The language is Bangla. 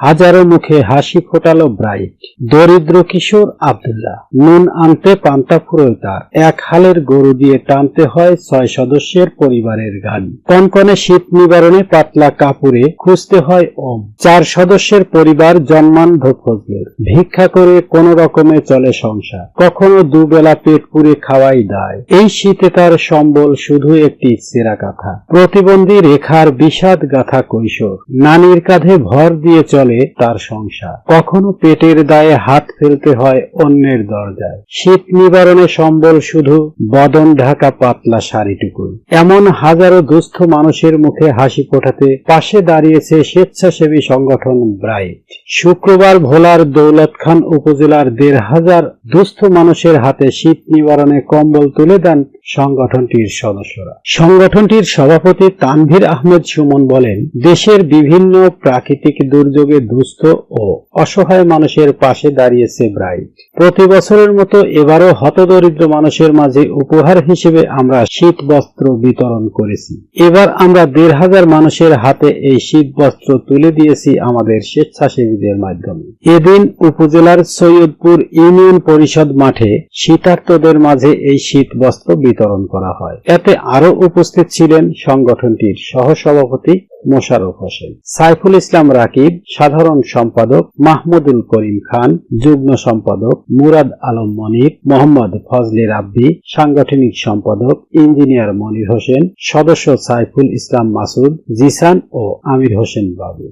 হাজারো মুখে হাসি ফোটালো ব্রাইট। দরিদ্র কিশোর আব্দুল্লাহ। নুন আনতে পান্তা ফুরোয় তার। এক হালের গরু দিয়ে টানতে হয় ছয় সদস্যের পরিবারের গাড়ি। কনকনে শীত নিবারণে পাতলা কাপড়ে খুঁজতে হয় ওম। চার সদস্যের পরিবার জন্মান ফজলের ভিক্ষা করে কোন রকমে চলে সংসার। কখনো দুবেলা পেট পুড়ে খাওয়াই দায়। এই শীতে তার সম্বল শুধু একটি সেরা কাঁথা। প্রতিবন্ধী রেখার বিষাদ গাথা কৈশোর। নানির কাঁধে ভর দিয়ে চলে তার সংসার। কখনো পেটের দায়ে হাত ফেলতে হয় অন্যের দরজায়। শীত নিবারণে সম্বল শুধু বদন ঢাকা পাতলা শাড়িটুকুই। এমন হাজারো দুস্থ মানুষের মুখে হাসি ফোটাতে পাশে দাঁড়িয়েছে স্বেচ্ছাসেবী সংগঠন ব্রাইট। শুক্রবার ভোলার দৌলত খান উপজেলার দেড় হাজার দুস্থ মানুষের হাতে শীত নিবারণে কম্বল তুলে দেন সংগঠনটির সদস্যরা। সংগঠনটির সভাপতি তানভীর আহমেদ সুমন বলেন, দেশের বিভিন্ন প্রাকৃতিক দুর্যোগে দুস্থ ও অসহায় মানুষের পাশে দাঁড়িয়েছে ব্রাইট। প্রতি বছরের মতো এবারও হতদরিদ্র মানুষের মাঝে উপহার হিসেবে আমরা শীত বস্ত্র বিতরণ করেছি। এবার আমরা দেড় হাজার মানুষের হাতে এই শীত বস্ত্র তুলে দিয়েছি আমাদের স্বেচ্ছাসেবীদের মাধ্যমে। এদিন উপজেলার সৈয়দপুর ইউনিয়ন পরিষদ মাঠে শীতার্তদের মাঝে এই শীত বস্ত্র বিতরণ করা হয়। এতে আরও উপস্থিত ছিলেন সংগঠনটির সহসভাপতি মোশাররফ হোসেন। সাইফুল ইসলাম রাকিব, সাধারণ সম্পাদক মাহমুদুল করিম খান, যুগ্ম সম্পাদক মুরাদ আলম মনির, মোহাম্মদ ফজলে রাব্বি, সাংগঠনিক সম্পাদক ইঞ্জিনিয়ার মনির হোসেন, সদস্য সাইফুল ইসলাম মাসুদ, জিসান ও আমির হোসেন বাবু।